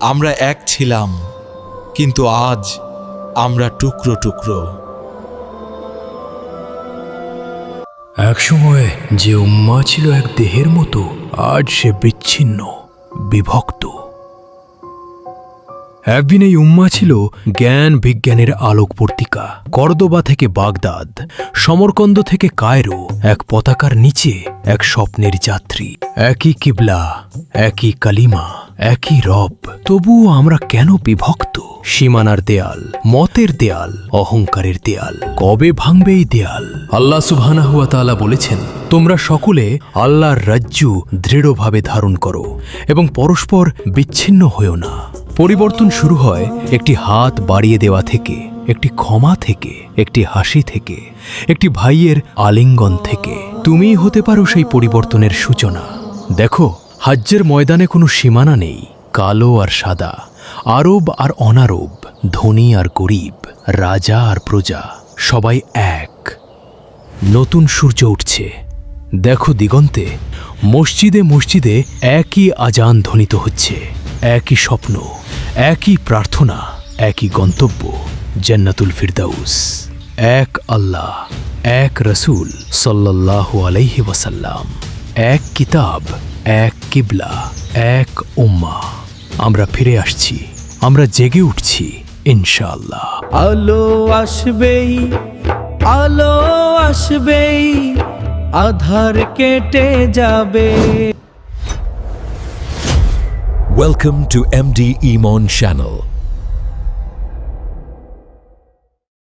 আমরা এক ছিলাম, কিন্তু আজ আমরা টুকরো টুকরো। একসময় যে উম্মা ছিল এক দেহের মতো, আজ সে বিচ্ছিন্ন, বিভক্ত। একদিন এই উম্মা ছিল জ্ঞান বিজ্ঞানের আলোকবর্তিকা, কর্দবা থেকে বাগদাদ, সমরকন্দ থেকে কায়রো, এক পতাকার নিচে এক স্বপ্নের যাত্রী, একই কিবলা, একই কালিমা। একই রব। তবুও আমরা কেন বিভক্ত? সীমানার দেয়াল, মতের দেয়াল, অহংকারের দেয়াল, কবে ভাঙবে এই দেয়াল? আল্লাহ সুবহানাহুয়া তাআলা বলেছেন, তোমরা সকলে আল্লাহর রাজ্য দৃঢ়ভাবে ধারণ করো এবং পরস্পর বিচ্ছিন্ন হয়েও না। পরিবর্তন শুরু হয় একটি হাত বাড়িয়ে দেওয়া থেকে, একটি ক্ষমা থেকে, একটি হাসি থেকে, একটি ভাইয়ের আলিঙ্গন থেকে। তুমিই হতে পারো সেই পরিবর্তনের সূচনা। দেখো হাজ্যের ময়দানে কোনো সীমানা নেই, কালো আর সাদা, আরব আর অনারব, ধনী আর গরিব, রাজা আর প্রজা, সবাই এক। নতুন সূর্য উঠছে। দেখো দিগন্তে, মসজিদে মসজিদে একই আজান ধ্বনিত হচ্ছে, একই স্বপ্ন, একই প্রার্থনা, একই গন্তব্য, জান্নাতুল ফিরদাউস। এক আল্লাহ, এক রসুল সাল্লাল্লাহু আলাইহি ওয়াসাল্লাম। এক কিতাব এক কিবলা এক উম্মা। আমরা ফিরে আসছি আমরা জেগে উঠছি ইনশাল্লাহ আলো আসবেই আলো আসবেই আধার কেটে যাবে। Welcome to MD Emon channel.